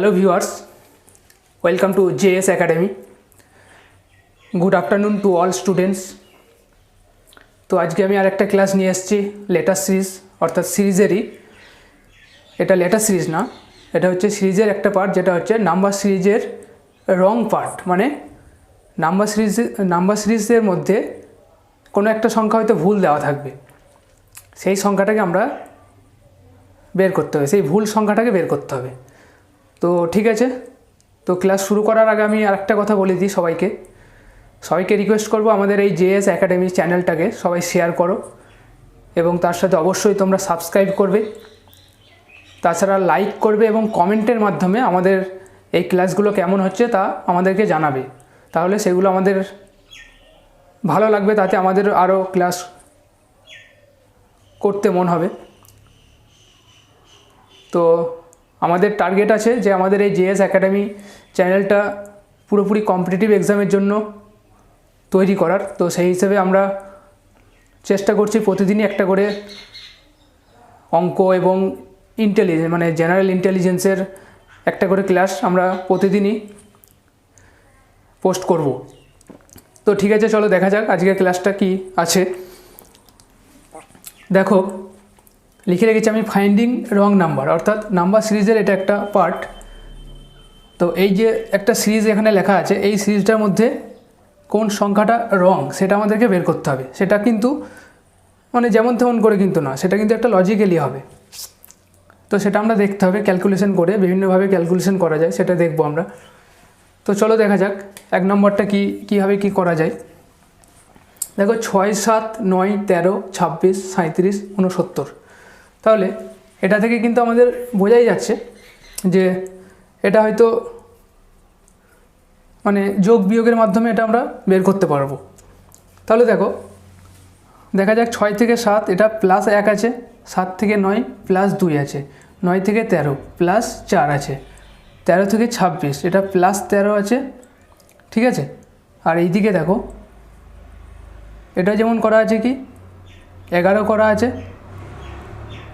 Hello viewers welcome to JS academy good afternoon to all students তো আজকে আমি আর একটা ক্লাস নিয়ে এসেছি লেটার সিরিজ অর্থাৎ সিরিজেরই। এটা লেটার সিরিজ না, এটা হচ্ছে সিরিজের একটা পার্ট যেটা হচ্ছে নাম্বার সিরিজের রং পার্ট মানে নাম্বার সিরিজ নাম্বার সিরিজের মধ্যে কোনো একটা সংখ্যা হয়তো ভুল দেওয়া থাকবে। সেই সংখ্যাটাকে আমরা বের করতে হবে, সেই ভুল সংখ্যাটাকে বের করতে হবে। তো ঠিক আছে। তো ক্লাস শুরু করার আগে আমি আরেকটা কথা বলে দিই সবাইকে। সবাইকে রিকোয়েস্ট করব আমাদের এই জেএস একাডেমি চ্যানেলটাকে সবাই শেয়ার করো। এবং তার সাথে অবশ্যই তোমরা সাবস্ক্রাইব করবে। তাছাড়া লাইক করবে এবং কমেন্টের মাধ্যমে আমাদের এই ক্লাসগুলো কেমন হচ্ছে তা আমাদেরকে জানাবে। তাহলে সেগুলো আমাদের ভালো লাগবে, তাতে আমাদের আরও ক্লাস করতে মন হবে। তো আমাদের টার্গেট আছে যে আমাদের এই জেএস একাডেমি চ্যানেলটা পুরোপুরি কম্পিটিটিভ এক্সামের জন্য তৈরি করার। তো সেই হিসেবে আমরা চেষ্টা করছি প্রতিদিনই একটা করে অঙ্ক এবং ইন্টেলিজেন্স মানে জেনারেল ইন্টেলিজেন্সের একটা করে ক্লাস আমরা প্রতিদিনই পোস্ট করব। তো ঠিক আছে, চলো দেখা যাক আজকের ক্লাসটা কি আছে। দেখো লিখে রেখেছি আমি ফাইন্ডিং রং নাম্বার অর্থাৎ নাম্বার সিরিজের এটা একটা পার্ট তো এই যে একটা সিরিজ এখানে লেখা আছে, এই সিরিজটার মধ্যে কোন সংখ্যাটা রং সেটা আমাদেরকে বের করতে হবে। সেটা কিন্তু মানে যেমন তেমন করে কিন্তু না, সেটা কিন্তু একটা লজিক্যালি হবে। তো সেটা আমরা দেখতে হবে ক্যালকুলেশন করে, বিভিন্নভাবে ক্যালকুলেশন করা যায়, সেটা দেখব আমরা। তো চলো দেখা যাক, এক নম্বরটা কী, কীভাবে কী করা যায়। দেখো, ছয় সাত নয় তেরো ছাব্বিশ সাঁত্রিশ উনসত্তর তাহলে এটা থেকে কিন্তু আমাদের বোঝাই যাচ্ছে যে এটা হয়তো মানে যোগ বিয়োগের মাধ্যমে এটা আমরা বের করতে পারব। তাহলে দেখো, দেখা যাক ছয় থেকে সাত, এটা প্লাস এক আছে, সাত থেকে নয় প্লাস দুই আছে, নয় থেকে তেরো প্লাস চার আছে, তেরো থেকে ছাব্বিশ, এটা প্লাস তেরো আছে, ঠিক আছে? আর এইদিকে দেখো, এটা যেমন করা আছে কি? এগারো করা আছে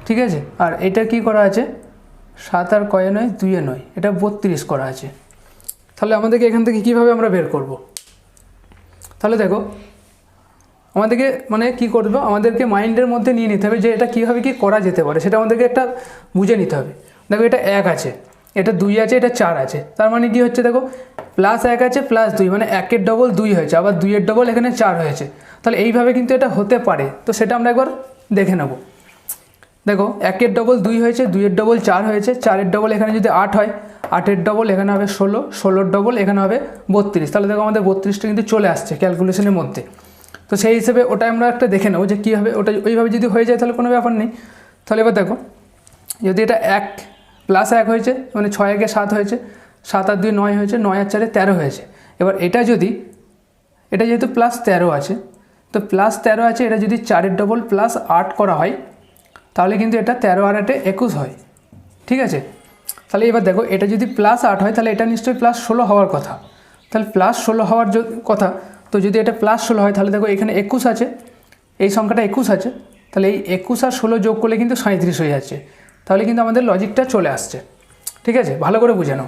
ঠিক আছে? আর এটা কি করা আছে? সাত আর কয়ে নয় দুইয়ে নয়। এটা বত্রিশ করা আছে। তাহলে আমাদেরকে এখান থেকে কীভাবে আমরা বের করব? তাহলে দেখো, আমাদেরকে মানে কি করব আমাদেরকে মাইন্ডের মধ্যে নিয়ে নিতে হবে যে এটা কীভাবে কি করা যেতে পারে। সেটা আমাদেরকে একটা বুঝে নিতে হবে। দেখো, এটা এক আছে। এটা দুই আছে, এটা চার আছে। তার মানে কি হচ্ছে দেখো প্লাস এক আছে প্লাস দুই। মানে একের ডবল দুই হয়েছে, আবার দুইয়ের ডবল এখানে চার হয়েছে। তাহলে এইভাবে কিন্তু এটা হতে পারে। তো সেটা আমরা একবার দেখে নেব। দেখো, একের ডবল দুই হয়েছে, দুইয়ের ডবল চার হয়েছে, চারের ডবল এখানে যদি আট হয়, আটের ডবল এখানে হবে ষোলো, ষোলোর ডবল এখানে হবে বত্রিশ। তাহলে দেখো আমাদের বত্রিশটা কিন্তু চলে আসছে ক্যালকুলেশনের মধ্যে। তো সেই হিসেবে ওটা আমরা একটা দেখে নেব যে কীভাবে ওটা ওইভাবে যদি হয়ে যায় তাহলে কোনো ব্যাপার নেই। তাহলে এবার দেখো, যদি এটা এক প্লাস এক হয়েছে মানে ছয় একে সাত হয়েছে, সাত আর দুই নয় হয়েছে, নয় আর চারে তেরো হয়েছে। এবার এটা যদি, এটা যেহেতু প্লাস তেরো আছে, তো প্লাস তেরো আছে, এটা যদি চারের ডবল প্লাস আট করা হয় তাহলে কিন্তু এটা তেরো আর আটে একুশ হয়। ঠিক আছে? তাহলে এবার দেখো, এটা যদি প্লাস আট হয়, তাহলে এটা নিশ্চয়ই প্লাস ষোলো হওয়ার কথা। তাহলে প্লাস ষোলো হওয়ার কথা, তো যদি এটা প্লাস ষোলো হয়, তাহলে দেখো এখানে একুশ আছে। এই সংখ্যাটা একুশ আছে। তাহলে এই একুশ আর ষোলো যোগ করলে কিন্তু সাঁত্রিশ হয়ে যাচ্ছে। তাহলে কিন্তু আমাদের লজিকটা চলে আসছে। ঠিক আছে? ভালো করে বুঝে নাও।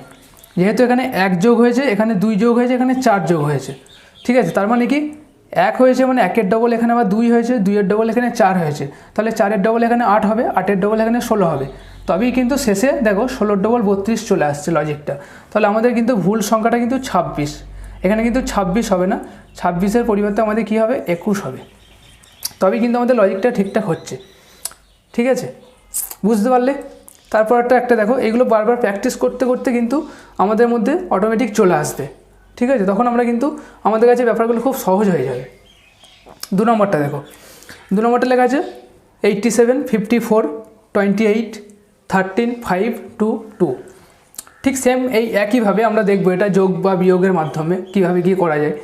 যেহেতু এখানে এক যোগ হয়েছে, এখানে দুই যোগ হয়েছে, এখানে চার যোগ হয়েছে। ঠিক আছে? তার মানে কি? এক হয়েছে মানে একের ডবল এখানে আবার দুই হয়েছে, দুইয়ের ডবল এখানে চার হয়েছে। তাহলে চারের ডবল এখানে আট হবে, আটের ডবল এখানে ষোলো হবে। তবেই কিন্তু শেষে দেখো ষোলোর ডবল বত্রিশ চলে আসছে লজিকটা তাহলে আমাদের কিন্তু ভুল সংখ্যাটা কিন্তু ছাব্বিশ। এখানে কিন্তু ছাব্বিশ হবে না। ছাব্বিশের পরিবর্তে আমাদের কী হবে? একুশ হবে। তবেই কিন্তু আমাদের লজিকটা ঠিকঠাক হচ্ছে। ঠিক আছে? বুঝতে পারলে? তারপর একটা একটা দেখো, এগুলো বারবার প্র্যাকটিস করতে করতে কিন্তু আমাদের মধ্যে অটোমেটিক চলে আসবে। ঠিক আছে? তখন আমরা কিন্তু আমাদের কাছে ব্যাপারগুলো খুব সহজ হয়ে যাবে। দু নম্বরটা দেখো। দু নম্বরটা লেখা আছে eighty seven fifty four twenty eight thirteen five two two ঠিক সেম এই একইভাবে আমরা দেখব এটা যোগ বা বিয়োগের মাধ্যমে কীভাবে কী করা যায়।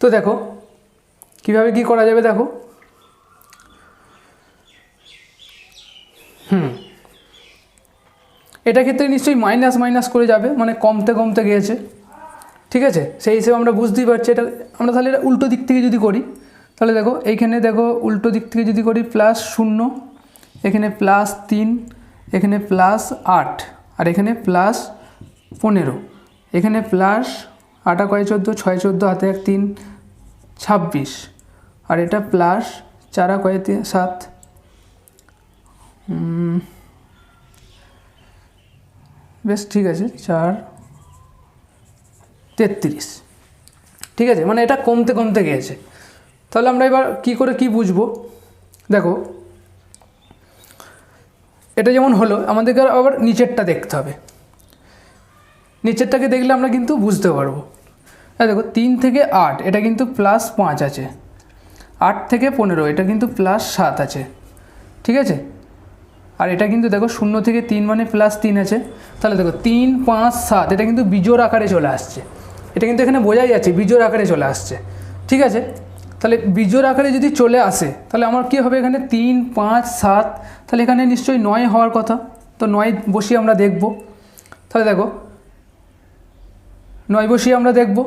তো দেখো, কীভাবে কী করা যাবে দেখো? হুম। এটা ক্ষেত্রে নিশ্চয়ই মাইনাস মাইনাস করে যাবে মানে কমতে কমতে গিয়েছে। ঠিক আছে? সেই হিসেবে আমরা বুঝতেই পারছি। এটা আমরা তাহলে এটা উল্টো দিক থেকে যদি করি, তাহলে দেখো, এইখানে দেখো উল্টো দিক থেকে যদি করি প্লাস শূন্য, এখানে প্লাস তিন, এখানে প্লাস আট, আর এখানে প্লাস পনেরো। এখানে প্লাস আটা কয় চোদ্দ? ছয় চোদ্দ, হাতে এক তিন, ছাব্বিশ। আর এটা প্লাস চারা কয় সাত? বেশ ঠিক আছে, চার তেত্রিশ। ঠিক আছে? মানে এটা কমতে কমতে গিয়েছে। তাহলে আমরা এবার কি করে কি বুঝব? দেখো, এটা যেমন হলো, আমাদেরকে আবার নিচেরটা দেখতে হবে। নিচেরটাকে দেখলে আমরা কিন্তু বুঝতে পারব। হ্যাঁ দেখো, তিন থেকে আট, এটা কিন্তু প্লাস পাঁচ আছে। আট থেকে পনেরো, এটা কিন্তু প্লাস সাত আছে। ঠিক আছে? আর এটা কিন্তু দেখো, শূন্য থেকে তিন মানে প্লাস তিন আছে। তাহলে দেখো, তিন, পাঁচ, সাত, এটা কিন্তু বিজোড় আকারে চলে আসছে। এটা কিন্তু এখানে বোঝাই যাচ্ছে, বিজোড় আকারে চলে আসছে। ঠিক আছে? তাহলে বিজোড় আকারে যদি চলে আসে, তাহলে আমার কী হবে এখানে? তিন, পাঁচ, সাত, তাহলে এখানে নিশ্চয়ই নয় হওয়ার কথা। তো নয় বসিয়ে আমরা দেখব। তাহলে দেখো, নয় বসিয়ে আমরা দেখব।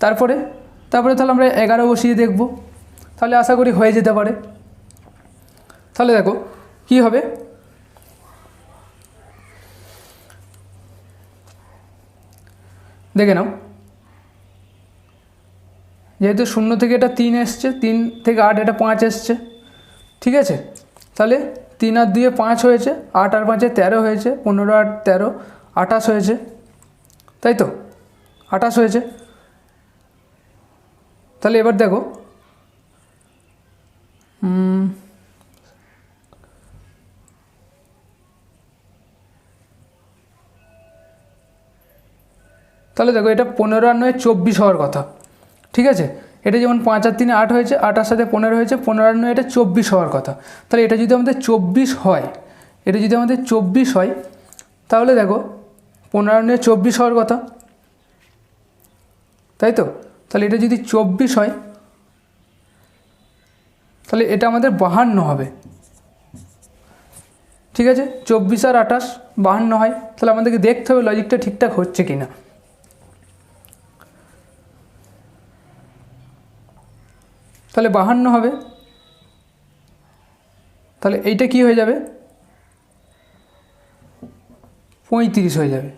তারপরে তারপরে তাহলে আমরা এগারো বসিয়ে দেখব। তাহলে আশা করি হয়ে যেতে পারে। তাহলে দেখো, কি হবে? দেখে নাও। যেহেতু শূন্য থেকে এটা তিন এসছে, তিন থেকে আট, এটা পাঁচ এসছে, ঠিক আছে? তাহলে তিন আর দুয়ে পাঁচ হয়েছে, আট আর পাঁচে তেরো হয়েছে, পনেরো আর তেরো আঠাশ হয়েছে, তাই তো? আঠাশ হয়েছে। তাহলে এবার দেখো। তাহলে দেখো এটা পনেরো আর নয় চব্বিশ হওয়ার কথা। ঠিক আছে? এটা যেমন পাঁচ আর তিনে আট হয়েছে আটার সাথে পনেরো হয়েছে, পনেরো আর নয় এটা চব্বিশ হওয়ার কথা। তাহলে এটা যদি আমাদের চব্বিশ হয়, এটা যদি আমাদের চব্বিশ হয়, তাহলে দেখো পনেরো আর নয় চব্বিশ হওয়ার কথা। তাই তো? তাহলে এটা যদি চব্বিশ হয়, তাহলে এটা আমাদের বাহান্ন হবে। ঠিক আছে? চব্বিশ আর আঠাশ বাহান্ন হয়, তাহলে আমাদেরকে দেখতে হবে লজিকটা ঠিকঠাক হচ্ছে কি না তাহলে বাহান্ন হবে। তাহলে এইটা কি হয়ে যাবে? পঁয়ত্রিশ হয়ে যাবে।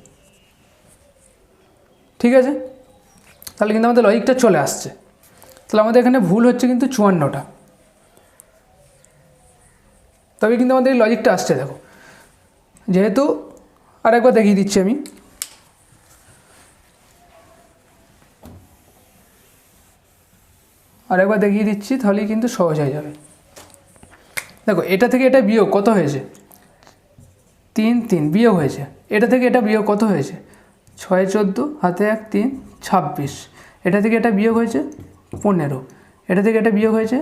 ঠিক আছে? তাহলে কিন্তু আমাদের লজিকটা চলে আসছে। তাহলে আমাদের এখানে ভুল হচ্ছে কিন্তু চুয়ান্নটা। তবে কিন্তু আমাদের এই লজিকটা আসছে, দেখো। যেহেতু আরেকবার দেখিয়ে দিচ্ছি আমি। আরেকবার দেখিয়ে দিচ্ছি, তাহলেই কিন্তু সহজ হয়ে যাবে। দেখো, এটা থেকে এটা বিয়োগ কত হয়েছে? তিন তিন, বিয়োগ হয়েছে। এটা থেকে এটা বিয়োগ কত হয়েছে? ছয়, চোদ্দ, হাতে এক, তিন, ছাব্বিশ। এটা থেকে এটা বিয়োগ হয়েছে পনেরো। এটা থেকে এটা বিয়োগ হয়েছে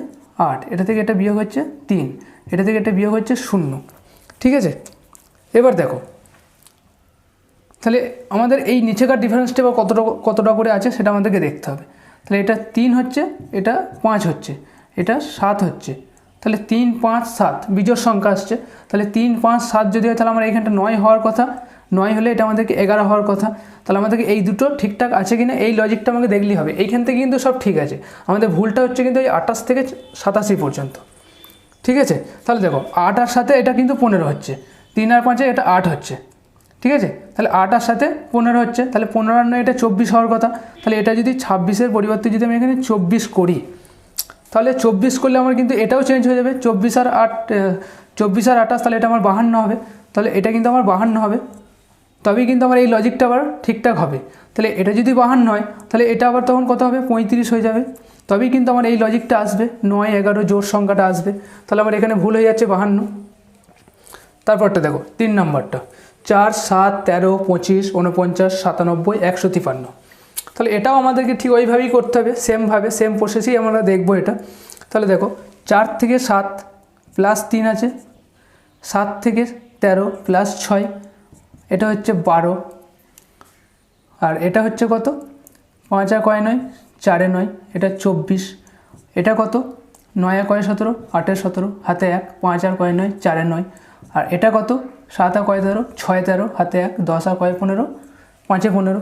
আট। এটা থেকে এটা বিয়োগ হচ্ছে তিন। এটা থেকে এটা বিয়োগ হচ্ছে শূন্য। ঠিক আছে? এবার দেখো, তাহলে আমাদের এই নিচেকার ডিফারেন্সটা কতটা কতটা করে আছে সেটা আমাদেরকে দেখতে হবে। তাহলে এটা তিন হচ্ছে, এটা পাঁচ হচ্ছে, এটা সাত হচ্ছে। তাহলে তিন, পাঁচ, সাত, বিজোড় সংখ্যা আসছে। তাহলে তিন, পাঁচ, সাত যদি হয়, তাহলে আমার এইখানটা নয় হওয়ার কথা। নয় হলে এটা আমাদেরকে এগারো হওয়ার কথা। তাহলে আমাদেরকে এই দুটো ঠিকঠাক আছে কিনা, এই লজিকটা আমাকে দেখলেই হবে। এইখান থেকে কিন্তু সব ঠিক আছে। আমাদের ভুলটা হচ্ছে কিন্তু এই আঠাশ থেকে সাতাশি পর্যন্ত। ঠিক আছে? তাহলে দেখো, আট আর সাথে এটা কিন্তু পনেরো হচ্ছে। তিন আর পাঁচে এটা আট হচ্ছে। ঠিক আছে? তাহলে আট আর সাথে পনেরো হচ্ছে, তাহলে পনেরো আর নয়, এটা চব্বিশ হওয়ার কথা। তাহলে এটা যদি ছাব্বিশের পরিবর্তে যদি আমি এখানে চব্বিশ করি, তাহলে চব্বিশ করলে আমার কিন্তু এটাও চেঞ্জ হয়ে যাবে। চব্বিশ আর আট চব্বিশ আর আঠাশ, তাহলে এটা আমার বাহান্ন হবে। তাহলে এটা কিন্তু আমার বাহান্ন হবে। তবেই কিন্তু আমার এই লজিকটা আবার ঠিকঠাক হবে। তাহলে এটা যদি বাহান্ন হয়, তাহলে এটা আবার তখন কত হবে? পঁয়ত্রিশ হয়ে যাবে। তবেই কিন্তু আমার এই লজিকটা আসবে। নয়, এগারো জোর সংখ্যাটা আসবে। তাহলে আমার এখানে ভুল হয়ে যাচ্ছে বাহান্ন। তারপরটা দেখো, তিন নম্বরটা। চার, সাত, তেরো, পঁচিশ উনপঞ্চাশ সাতানব্বই, একশো তিপান্ন। তাহলে এটাও আমাদেরকে ঠিক ওইভাবেই করতে হবে, সেমভাবে, সেম প্রসেসেই আমরা দেখব এটা। তাহলে দেখো, চার থেকে সাত প্লাস তিন আছে, সাত থেকে তেরো প্লাস ছয়, এটা হচ্ছে বারো। আর এটা হচ্ছে কত? পাঁচ আর কয় নয়? চারে নয়, এটা চব্বিশ। এটা কত? নয় কয় সতেরো? আটের সতেরো। হাতে এক, পাঁচ আর কয় নয়? চারে নয়। আর এটা কত? সাত আর কয় তেরো? ছয় তেরো, হাতে এক, দশ আর কয় পনেরো? পাঁচে পনেরো।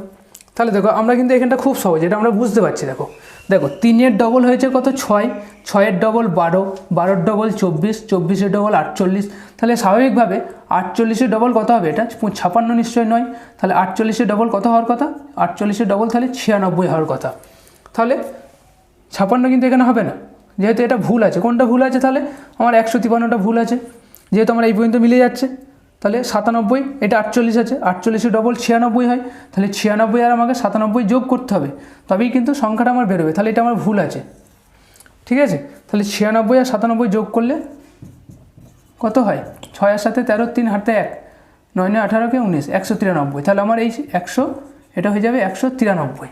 তাহলে দেখো, আমরা কিন্তু এখানটা খুব সহজ, এটা আমরা বুঝতে পারছি, দেখো। দেখো, তিনের ডবল হয়েছে কত? ছয়। ছয়ের ডবল বারো। বারোর ডবল চব্বিশ, চব্বিশের ডবল আটচল্লিশ। তাহলে স্বাভাবিকভাবে আটচল্লিশের ডবল কত হবে এটা? ছাপান্ন নিশ্চয় নয়। তাহলে আটচল্লিশের ডবল কত হওয়ার কথা? আটচল্লিশের ডবল তাহলে ছিয়ানব্বই হওয়ার কথা। তাহলে ছাপান্ন কিন্তু এখানে হবে না। যেহেতু এটা ভুল আছে। কোনটা ভুল আছে তাহলে? আমার একশো তিপান্নটা ভুল আছে। যেহেতু আমার এই পর্যন্ত মিলে যাচ্ছে। তাহলে সাতানব্বই, এটা আটচল্লিশ আছে, আটচল্লিশে ডবল ছিয়ানব্বই হয়, তাহলে ছিয়ানব্বই আর আমাকে সাতানব্বই যোগ করতে হবে, তবেই কিন্তু সংখ্যাটা আমার বেরোবে, তাহলে এটা আমার ভুল আছে, ঠিক আছে? তাহলে ছিয়ানব্বই আর সাতানব্বই যোগ করলে কত হয়? ছয় আর সাথে তেরো, তিন হাতে এক, নয় নয় আঠারোকে উনিশ, একশো তিরানব্বই, তাহলে আমার এই একশো, এটা হয়ে যাবে একশো তিরানব্বই,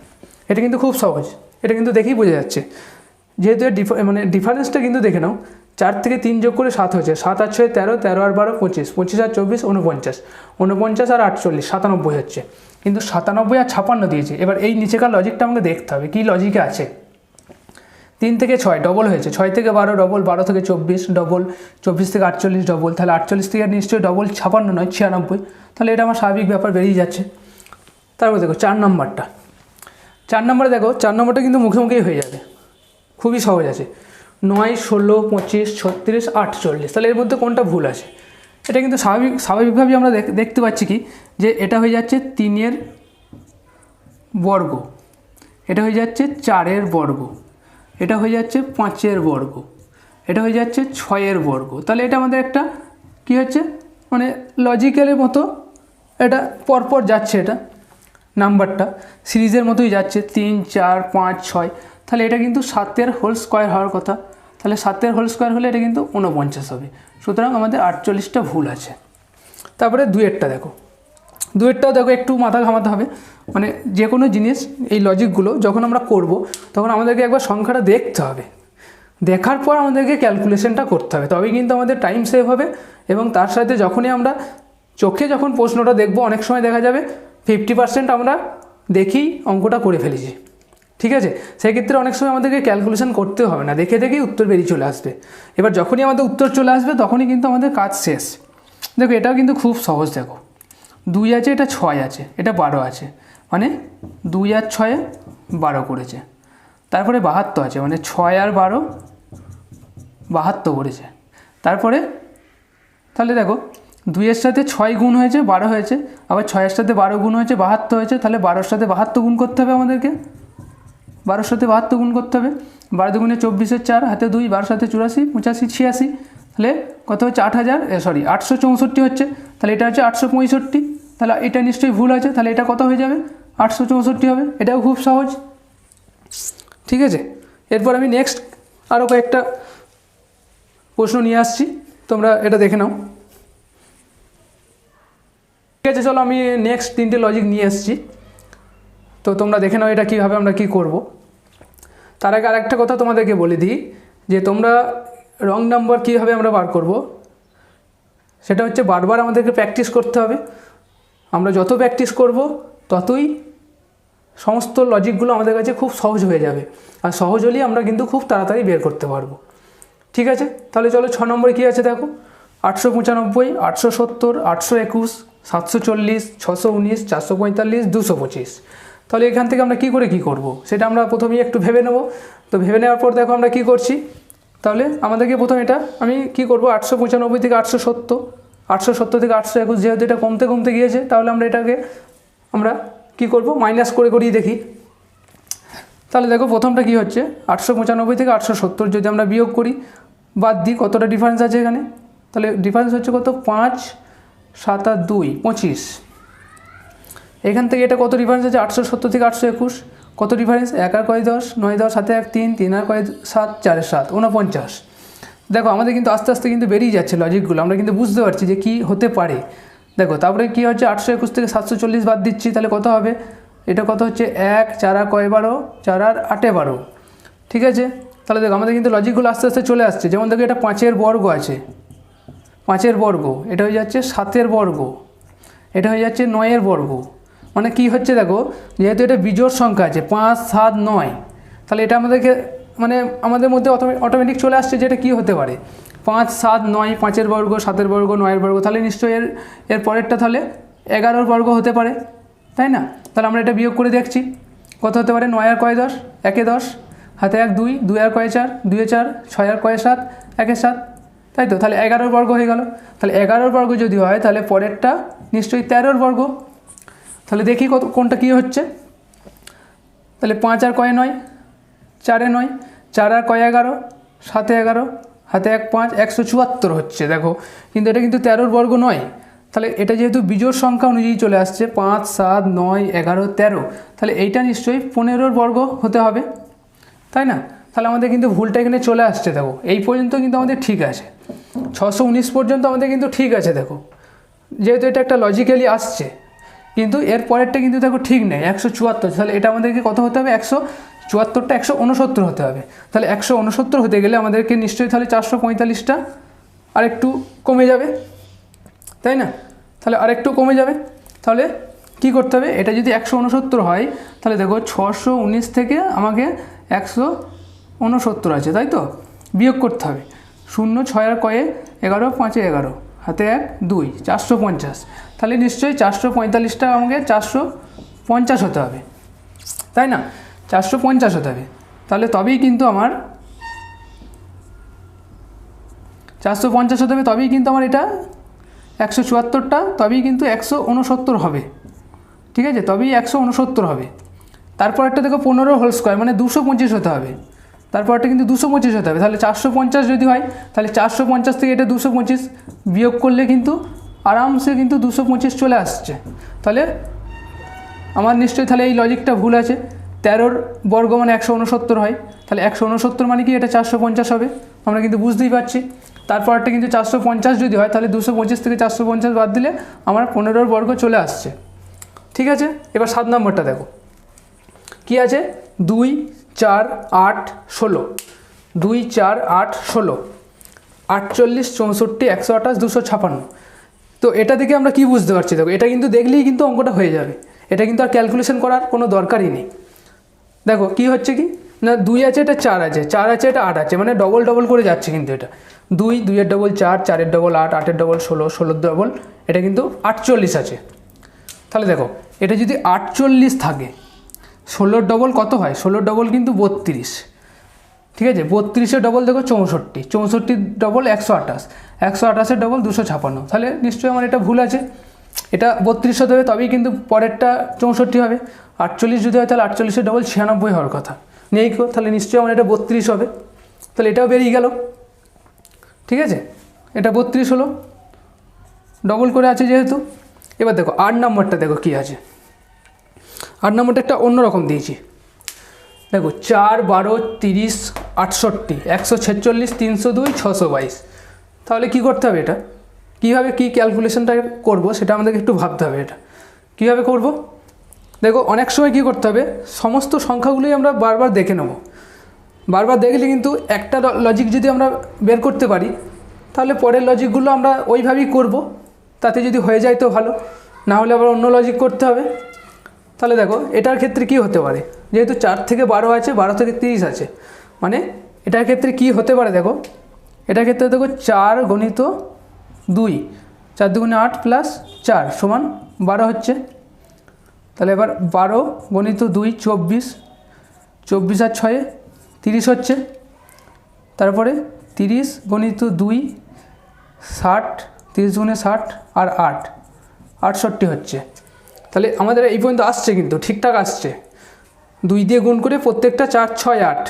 এটা কিন্তু খুব সহজ, এটা কিন্তু দেখেই বোঝা যাচ্ছে, যেহেতু এর ডিফা মানে ডিফারেন্সটা কিন্তু দেখে নাও চার থেকে তিন যোগ করে সাত হয়েছে। সাত আর ছয় তেরো তেরো আর বারো পঁচিশ। পঁচিশ আর চব্বিশ উনপঞ্চাশ উনপঞ্চাশ আর আটচল্লিশ, সাতানব্বই হচ্ছে। কিন্তু সাতানব্বই আর ছাপান্ন দিয়েছে। এবার এই নিচেকার লজিকটা আমাকে দেখতে হবে। কী লজিকে আছে? তিন থেকে ছয় ডবল হয়েছে। ছয় থেকে বারো ডবল বারো থেকে চব্বিশ ডবল চব্বিশ থেকে আটচল্লিশ ডবল তাহলে আটচল্লিশ থেকে নিশ্চয়ই ডবল ছাপান্ন নয়, ছিয়ানব্বই। তাহলে এটা আমার স্বাভাবিক ব্যাপার, বেরিয়ে যাচ্ছে। তারপর দেখো, চার নম্বরটা। চার নম্বরে দেখো, চার নম্বরটা কিন্তু মুখে মুখেই হয়ে যাবে। খুবই সহজ আছে। নয়, ষোলো, পঁচিশ, ছত্রিশ, আটচল্লিশ। তাহলে এর মধ্যে কোনটা ভুল আছে? এটা কিন্তু স্বাভাবিক, স্বাভাবিকভাবেই আমরা দেখ- দেখতে পাচ্ছি কি? যে এটা হয়ে যাচ্ছে তিনের বর্গ। এটা হয়ে যাচ্ছে চারের বর্গ। এটা হয়ে যাচ্ছে পাঁচের বর্গ। এটা হয়ে যাচ্ছে ছয়ের বর্গ। তাহলে এটা আমাদের একটা কি হচ্ছে? মানে লজিক্যালের মতো এটা পরপর যাচ্ছে এটা নাম্বারটা সিরিজের মতোই যাচ্ছে। তিন, চার, পাঁচ, ছয়। তাহলে এটা কিন্তু সাতের হোল স্কোয়ার হওয়ার কথা। তাহলে সাতের হোল স্কোয়ার হলে এটা কিন্তু উনপঞ্চাশ হবে। সুতরাং আমাদের আটচল্লিশটা ভুল আছে। তারপরে দুয়েরটা দেখো। দুয়েরটাও দেখো, একটু মাথা ঘামাতে হবে। মানে যে কোনো জিনিস, এই লজিকগুলো যখন আমরা করব, তখন আমাদেরকে একবার সংখ্যাটা দেখতে হবে। দেখার পর আমাদেরকে ক্যালকুলেশনটা করতে হবে। তবেই কিন্তু আমাদের টাইম সেভ হবে এবং তার সাথে যখনই আমরা চোখে যখন প্রশ্নটা দেখব, অনেক সময় দেখা যাবে ফিফটি পার্সেন্ট আমরা দেখেই অঙ্কটা করে ফেলেছি। ঠিক আছে? সেই ক্ষেত্রে অনেক সময় আমাদেরকে ক্যালকুলেশন করতে হবে না। দেখে দেখেই উত্তর বেরিয়ে চলে আসবে। এবার যখনই আমাদের উত্তর চলে আসবে, তখনই কিন্তু আমাদের কাজ শেষ। দেখো, এটাও কিন্তু খুব সহজ দেখো। দুই আছে, এটা ছয় আছে, এটা বারো আছে। মানে দুই আর ছয়ে বারো করেছে। তারপরে বাহাত্তর আছে মানে ছয় আর বারো বাহাত্তর করেছে। তারপরে, তাহলে দেখো, দুইয়ের সাথে ছয় গুণ হয়েছে, বারো হয়েছে। আবার ছয়ের সাথে বারো গুণ হয়েছে, বাহাত্তর হয়েছে, তাহলে বারোর সাথে বাহাত্তর গুণ করতে হবে আমাদেরকে। বারোর সাথে বাহাত্তর গুণ করতে হবে। বারো দুগুণে চব্বিশের চার, হাতে দুই, বারোর সাথে চুরাশি, পঁচাশি, ছিয়াশি। তাহলে কত হচ্ছে? আট হাজার সরি আটশো চৌষট্টি হচ্ছে। তাহলে এটা হচ্ছে আটশো পঁয়ষট্টি। তাহলে এটা নিশ্চয়ই ভুল আছে তাহলে এটা কত হয়ে যাবে? আটশো চৌষট্টি হবে। এটাও খুব সহজ। ঠিক আছে? এরপর আমি নেক্সট আরও কয়েকটা প্রশ্ন নিয়ে আসছি। তোমরা এটা দেখে নাও। ঠিক আছে, চলো আমি নেক্সট তিনটে লজিক নিয়ে এসেছি। তো তোমরা দেখে নাও এটা কীভাবে আমরা কি করব। তার আগে আরেকটা কথা তোমাদেরকে বলে দিই, যে তোমরা রং নাম্বার কীভাবে আমরা বার করব, সেটা হচ্ছে বারবার আমাদেরকে প্র্যাকটিস করতে হবে। আমরা যত প্র্যাকটিস করব, ততই সমস্ত লজিকগুলো আমাদের কাছে খুব সহজ হয়ে যাবে। আর সহজ হলেই আমরা কিন্তু খুব তাড়াতাড়ি বের করতে পারব। ঠিক আছে? তাহলে চলো ছ নম্বরে কী আছে দেখো? আটশো পঁচানব্বই, আটশো সত্তর, আটশো একুশ, সাতশো চল্লিশ, ছশো উনিশ, চারশো পঁয়তাল্লিশ, দুশো পঁচিশ। তাহলে এখান থেকে আমরা কী করে কী করব? সেটা আমরা প্রথমেই একটু ভেবে নেব। তো ভেবে নেওয়ার পর দেখো আমরা কী করছি? তাহলে আমাদেরকে প্রথম এটা আমি কি করব? আটশো পঁচানব্বই থেকে আটশো সত্তর। আটশো সত্তর থেকে আটশো একুশ যেহেতু এটা কমতে কমতে গিয়েছে, তাহলে আমরা এটাকে আমরা কি করব? মাইনাস করে করিয়ে দেখি। তাহলে দেখো প্রথমটা কি হচ্ছে? আটশো পঁচানব্বই থেকে আটশো সত্তর যদি আমরা বিয়োগ করি, বাদ দিই, কতটা ডিফারেন্স আছে এখানে? তাহলে ডিফারেন্স হচ্ছে কত? পাঁচ সাত আর দুই, পঁচিশ। এখান থেকে এটা কত ডিফারেন্স আছে? আটশো সত্তর থেকে আটশো একুশ। কত ডিফারেন্স এক আর কয় দশ, নয় দশ সাথে এক, তিন তিন আর কয় সাত চারের সাত উনপঞ্চাশ দেখো, আমাদের কিন্তু আস্তে আস্তে কিন্তু বেরিয়ে যাচ্ছে লজিকগুলো আমরা কিন্তু বুঝতে পারছি যে কি হতে পারে। দেখো, তারপরে কী হচ্ছে? আটশো একুশ থেকে সাতশো চল্লিশ বাদ দিচ্ছি, তাহলে কত হবে? এটা কত হচ্ছে? এক, চার কয় বারো, চার আর আটে বারো। ঠিক আছে? তাহলে দেখো, আমাদের কিন্তু লজিকগুলো আস্তে আস্তে চলে আসছে। যেমন দেখো, এটা পাঁচের বর্গ আছে। পাঁচের বর্গ, এটা হয়ে যাচ্ছে সাতের বর্গ। এটা হয়ে যাচ্ছে নয়ের বর্গ। মানে কি হচ্ছে দেখো, যেহেতু এটা বিজোড় সংখ্যা আছে, পাঁচ, সাত, নয়, তাহলে এটা আমাদেরকে মানে আমাদের মধ্যে অটোমেটিক চলে আসছে যে এটা কী হতে পারে? পাঁচ, সাত, নয়, পাঁচের বর্গ, সাতের বর্গ, নয়ের বর্গ, তাহলে নিশ্চয়ই এর এর পরেরটা তাহলে এগারোর বর্গ হতে পারে, তাই না? তাহলে আমরা এটা বিয়োগ করে দেখছি, কত হতে পারে? নয় আর কয় দশ? একে দশ। হাতে এক, দুই দুই আর কয়ে চার? দুয়ে চার, ছয় আর কয়ে সাত? একে সাত, তাই তো? তাহলে এগারোর বর্গ হয়ে গেল। তাহলে এগারোর বর্গ যদি হয়, তাহলে পরেরটা নিশ্চয়ই তেরোর বর্গ। তাহলে দেখি কত, কোনটা কী হচ্ছে? তাহলে পাঁচ আর কয়ে নয়? চারে নয়। চার আর কয় এগারো? সাতে এগারো। হাতে এক পাঁচ, একশো চুয়াত্তর হচ্ছে, দেখো। কিন্তু এটা কিন্তু তেরোর বর্গ নয়। তাহলে এটা যেহেতু বিজোর সংখ্যা অনুযায়ী চলে আসছে, পাঁচ, সাত, নয়, এগারো, তেরো। তাহলে এইটা নিশ্চয়ই পনেরোর বর্গ হতে হবে। তাই না? তাহলে আমাদের কিন্তু ভুলটা এখানে চলে আসছে, দেখো। এই পর্যন্ত কিন্তু আমাদের ঠিক আছে। ছশো উনিশ পর্যন্ত আমাদের কিন্তু ঠিক আছে, দেখো। যেহেতু এটা একটা লজিক্যালি আসছে। কিন্তু এর পরেরটা কিন্তু দেখো ঠিক নেই, একশো চুয়াত্তর। তাহলে এটা আমাদেরকে কত হতে হবে? একশো চুয়াত্তরটা একশো উনসত্তর হতে হবে। তাহলে একশো উনসত্তর হতে গেলে আমাদেরকে নিশ্চয়ই তাহলে চারশো পঁয়তাল্লিশটা আরেকটু কমে যাবে, তাই না? তাহলে আরেকটু কমে যাবে। তাহলে কি করতে হবে? এটা যদি একশো উনসত্তর হয়, তাহলে দেখো ছশো উনিশ থেকে আমাকে একশো উনসত্তর আছে, তাই তো? বিয়োগ করতে হবে। শূন্য, ছয় আর কয়ে এগারো, পাঁচে এগারো, হাতে এক, দুই, চারশো পঞ্চাশ। তাহলে নিশ্চয়ই চারশো পঁয়তাল্লিশটা আমাকে চারশো পঞ্চাশ হতে হবে। তাই না? চারশো পঞ্চাশ হতে হবে। তাহলে তবেই কিন্তু আমার চারশো পঞ্চাশ হতে হবে, তবেই কিন্তু আমার এটা একশো চুয়াত্তরটা, তবেই কিন্তু একশো উনসত্তর হবে। ঠিক আছে? তবেই একশো উনসত্তর হবে। তারপর একটা দেখো পনেরো হোল স্কোয়ার মানে দুশো পঁচিশ হতে হবে। তারপরটা কিন্তু দুশো পঁচিশ হতে হবে। তাহলে চারশো পঞ্চাশ যদি হয়, তাহলে চারশো পঞ্চাশ থেকে এটা দুশো পঁচিশ বিয়োগ করলে কিন্তু আরামসে কিন্তু দুশো পঁচিশ চলে আসছে। তাহলে আমার নিশ্চয়ই তাহলে এই লজিকটা ভুল আছে। তেরোর বর্গ মানে একশো উনসত্তর হয়। তাহলে একশো উনসত্তর মানে কি? এটা চারশো পঞ্চাশ হবে। আমরা কিন্তু বুঝতেই পারছি। তারপরটা কিন্তু চারশো পঞ্চাশ যদি হয়, তাহলে দুশো পঁচিশ থেকে চারশো পঞ্চাশ বাদ দিলে আমার পনেরোর বর্গ চলে আসছে। ঠিক আছে? এবার সাত নম্বরটা দেখো। কি আছে? দুই, চার, আট, ষোলো। দুই, চার, আট, ষোলো। আটচল্লিশ, চৌষট্টি, একশো আঠাশ, দুশো ছাপান্ন। তো এটা থেকে আমরা কি বুঝতে পারছি? দেখো, এটা কিন্তু দেখলেই কিন্তু অঙ্কটা হয়ে যাবে। এটা কিন্তু আর ক্যালকুলেশন করার কোনো দরকারই নেই। দেখো, কি হচ্ছে কি? না, দুই আছে, এটা চার আছে। চার আছে, এটা আট আছে। মানে ডবল ডবল করে যাচ্ছে কিন্তু এটা। দুই, দুইয়ের ডবল চার, চারের ডবল আট, আটের ডবল ষোলো, ষোলোর ডবল এটা কিন্তু আটচল্লিশ আছে। তাহলে দেখো, এটা যদি আটচল্লিশ থাকে, ষোলোর ডবল কত হয়? ষোলোর ডবল কিন্তু বত্রিশ। ঠিক আছে? বত্রিশের ডবল দেখো চৌষট্টি। চৌষট্টির ডবল একশো আঠাশ। একশো আঠাশের ডবল দুশো ছাপান্ন। তাহলে নিশ্চয়ই আমার এটা ভুল আছে। এটা বত্রিশ হতে হবে, তবেই কিন্তু পরেরটা চৌষট্টি হবে। আটচল্লিশ যদি হয়, তাহলে আটচল্লিশের ডবল ছিয়ানব্বই হওয়ার কথা। নেই কো তাহলে নিশ্চয়ই আমার এটা বত্রিশ হবে। তাহলে এটাও বেরিয়ে গেল। ঠিক আছে? এটা বত্রিশ হলো। ডবল করে আছে যেহেতু। এবার দেখো, আট নম্বরটা দেখো কী আছে। আট নম্বরটা একটা অন্যরকম দিয়েছি। দেখো, চার, বারো, তিরিশ আটষট্টি, একশো ছেচল্লিশ, তিনশো দুই, ছশো বাইশ। তাহলে কী করতে হবে এটা? কীভাবে কী ক্যালকুলেশনটা করব সেটা আমাদেরকে একটু ভাবতে হবে এটা। কীভাবে করব? দেখো, অনেক সময় কী করতে হবে? সমস্ত সংখ্যাগুলোই আমরা বারবার দেখে নেব। বারবার দেখলে কিন্তু একটা লজিক যদি আমরা বের করতে পারি, তাহলে পরের লজিকগুলো আমরা ওইভাবেই করব। তাতে যদি হয়ে যায় তো ভালো। না হলে আবার অন্য লজিক করতে হবে। তাহলে দেখো, এটার ক্ষেত্রে কি হতে পারে? যেহেতু চার থেকে বারো আছে, বারো থেকে তিরিশ আছে। মানে এটার ক্ষেত্রে কি হতে পারে দেখো? এটার ক্ষেত্রে দেখো চার গণিত দুই, চার দুগুণে আট প্লাস চার সমান বারো হচ্ছে। তাহলে এবার বারো গণিত দুই চব্বিশ চব্বিশ আর ছয়ে তিরিশ হচ্ছে। তারপরে তিরিশ গণিত দুই ষাট, তিরিশ গুণে ষাট আর আট, আটষট্টি হচ্ছে। তাহলে আমাদের এই পর্যন্ত আসছে কিন্তু, ঠিকঠাক আসছে। দুই দিয়ে গুণ করে প্রত্যেকটা চার, ছয়, আট।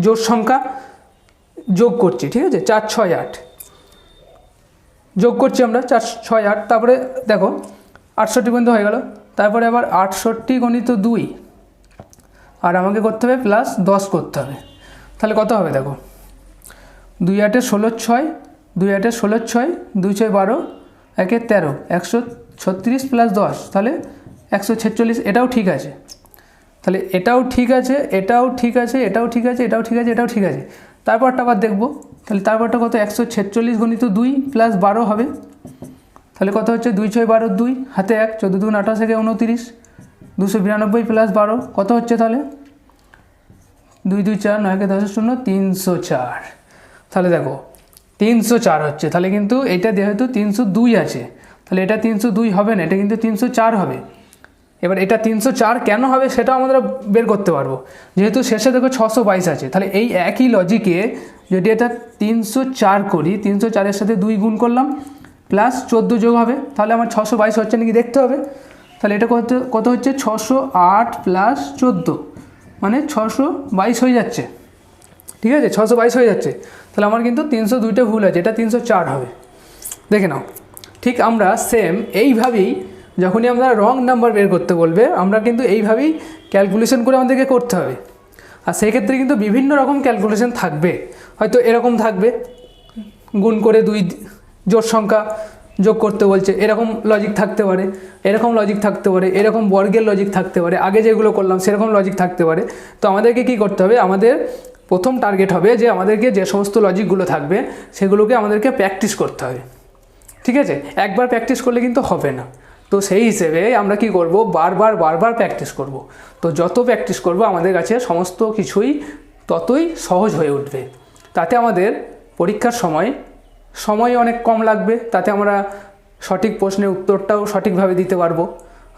জোর সংখ্যা যোগ করছি, ঠিক আছে? চার, ছয়, আট। যোগ করছি আমরা, চার, ছয়, আট। তারপরে দেখো, আটষট্টি পর্যন্ত হয়ে গেল। তারপরে আবার আটষট্টি গণিত দুই। আর আমাকে করতে হবে প্লাস দশ করতে হবে। তাহলে কত হবে দেখো? দুই আটে ষোলো, ছয়। দুই আটে ষোলো, ছয়। দুই, ছয়, বারো। একে তেরো। একশো ছত্রিশ প্লাস দশ। তাহলে একশো ছেচল্লিশ। এটাও ঠিক আছে। তাহলে এটাও ঠিক আছে, এটাও ঠিক আছে, এটাও ঠিক আছে, এটাও ঠিক আছে, এটাও ঠিক আছে। তারপরটা আবার দেখব। তাহলে তারপরটা কত? একশো ছেচল্লিশ গণিত দুই প্লাস বারো হবে। তাহলে কত হচ্ছে? দুই ছয় বারো দুই, হাতে এক, চোদ্দ দুগুণ আঠাশ থেকে উনতিরিশ দুশো বিরানব্বই প্লাস বারো, কত হচ্ছে তাহলে? দুই দুই চার নয়কে দশ শূন্য, তিনশো চার। তাহলে দেখো, তিনশো চার হচ্ছে। তাহলে কিন্তু এটা যেহেতু তিনশো দুই আছে, তাহলে এটা তিনশো দুই হবে না, এটা কিন্তু তিনশো চার হবে। এবার এটা তিনশো চার কেন হবে সেটাও আমরা বের করতে পারব। যেহেতু শেষে দেখো ছশো বাইশ আছে, তাহলে এই একই লজিকে যদি এটা তিনশো চার করি, তিনশো চারের সাথে দুই গুণ করলাম প্লাস চোদ্দ যোগ হবে, তাহলে আমার ছশো বাইশ হচ্ছে নাকি দেখতে হবে। তাহলে এটা কত কত হচ্ছে? ছশো আট প্লাস চোদ্দ মানে ছশো বাইশ হয়ে যাচ্ছে। ঠিক আছে? ছশো বাইশ হয়ে যাচ্ছে। তাহলে আমার কিন্তু তিনশো দুইটা ভুল আছে, এটা তিনশো চার হবে। দেখে নাও। ঠিক আমরা সেম এইভাবেই যখনই আমরা রং নাম্বার বের করতে বলবে, আমরা কিন্তু এইভাবেই ক্যালকুলেশন করে আমাদেরকে করতে হবে। আর সেক্ষেত্রে কিন্তু বিভিন্ন রকম ক্যালকুলেশন থাকবে। হয়তো এরকম থাকবে। গুণ করে দুই জোট সংখ্যা যোগ করতে বলছে, এরকম লজিক থাকতে পারে, এরকম লজিক থাকতে পারে, এরকম বর্গের লজিক থাকতে পারে, আগে যেগুলো করলাম সেরকম লজিক থাকতে পারে। তো আমাদেরকে কি করতে হবে? আমাদের প্রথম টার্গেট হবে যে আমাদেরকে যে সমস্ত লজিকগুলো থাকবে, সেগুলোকে আমাদেরকে প্র্যাকটিস করতে হবে। ঠিক আছে? একবার প্র্যাকটিস করলে কিন্তু হবে না। তো সেই হিসেবে আমরা কি করব? বারবার বারবার প্র্যাকটিস করব। তো যত প্র্যাকটিস করব, আমাদের কাছে সমস্ত কিছুই ততই সহজ হয়ে উঠবে। তাতে আমাদের পরীক্ষার সময় সময় অনেক কম লাগবে। তাতে আমরা সঠিক প্রশ্নের উত্তরটাও সঠিকভাবে দিতে পারব।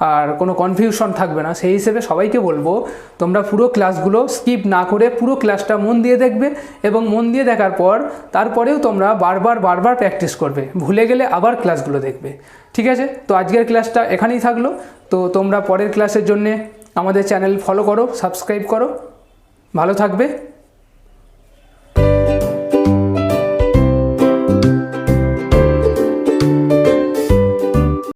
আর কোনো কনফিউশন থাকবে না। সেই হিসেবে সবাইকে বলব, তোমরা পুরো ক্লাসগুলো স্কিপ না করে পুরো ক্লাসটা মন দিয়ে দেখবে এবং মন দিয়ে দেখার পর তারপরেও তোমরা বারবার বারবার প্র্যাকটিস করবে। ভুলে গেলে আবার ক্লাসগুলো দেখবে। ঠিক আছে? তো আজকের ক্লাসটা এখানেই থাকল। তো তোমরা পরের ক্লাসের জন্যে আমাদের চ্যানেল ফলো করো সাবস্ক্রাইব করো। ভালো থাকবে।